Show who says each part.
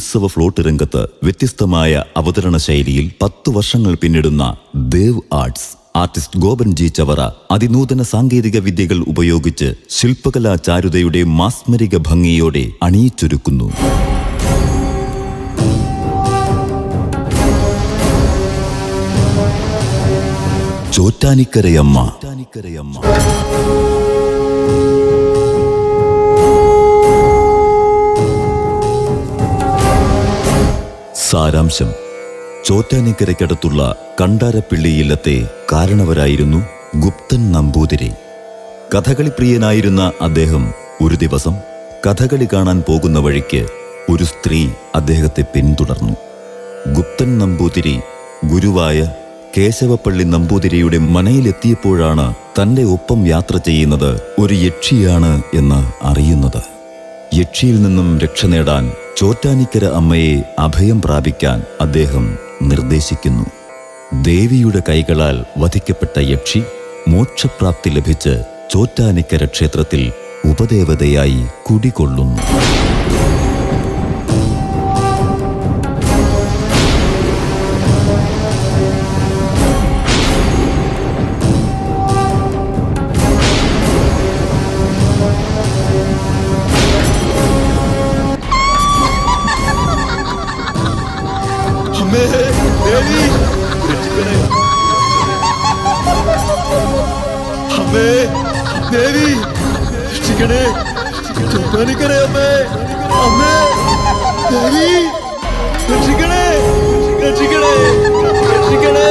Speaker 1: ഉത്സവ ഫ്ലോട്ട് രംഗത്ത് വ്യത്യസ്തമായ അവതരണ ശൈലിയിൽ പത്തു വർഷങ്ങൾ പിന്നിടുന്ന Dev arts. Artist Gopan G Chavara അതിനൂതന സാങ്കേതിക വിദ്യകൾ ഉപയോഗിച്ച് ശില്പകലാ ചാരുതയുടെ മാസ്മരിക ഭംഗിയോടെ അണിയിച്ചൊരുക്കുന്നു. ചോറ്റാനിക്കരയമ്മ. ചോറ്റാനിക്കരയമ്മ സാരാംശം. ചോറ്റാനിക്കരയ്ക്കടുത്തുള്ള കണ്ടാരപ്പിള്ളി ഇല്ലത്തെ കാരണവരായിരുന്നു ഗുപ്തൻ നമ്പൂതിരി. കഥകളി പ്രിയനായിരുന്ന അദ്ദേഹം ഒരു ദിവസം കഥകളി കാണാൻ പോകുന്ന വഴിക്ക് ഒരു സ്ത്രീ അദ്ദേഹത്തെ പിന്തുടർന്നു. ഗുപ്തൻ നമ്പൂതിരി ഗുരുവായ കേശവപ്പള്ളി നമ്പൂതിരിയുടെ മനയിലെത്തിയപ്പോഴാണ് തന്റെ ഒപ്പം യാത്ര ചെയ്യുന്നത് ഒരു യക്ഷിയാണ് എന്ന് അറിയുന്നത്. യക്ഷിയിൽ നിന്നും രക്ഷ നേടാൻ ചോറ്റാനിക്കര അമ്മയെ അഭയം പ്രാപിക്കാൻ അദ്ദേഹം നിർദ്ദേശിക്കുന്നു. ദേവിയുടെ കൈകളാൽ വധിക്കപ്പെട്ട യക്ഷി മോക്ഷപ്രാപ്തി ലഭിച്ച് ചോറ്റാനിക്കര ക്ഷേത്രത്തിൽ ഉപദേവതയായി കുടികൊള്ളുന്നു.
Speaker 2: അമ്മേ ദേവി രക്ഷിക്കണേ അമ്മേ ദേവി രക്ഷിക്കണേ ചുറ്റാനിക്കണേ അമ്മേ അമ്മേ ദേവി രക്ഷിക്കണേ രക്ഷിക്കണേ രക്ഷിക്കണേ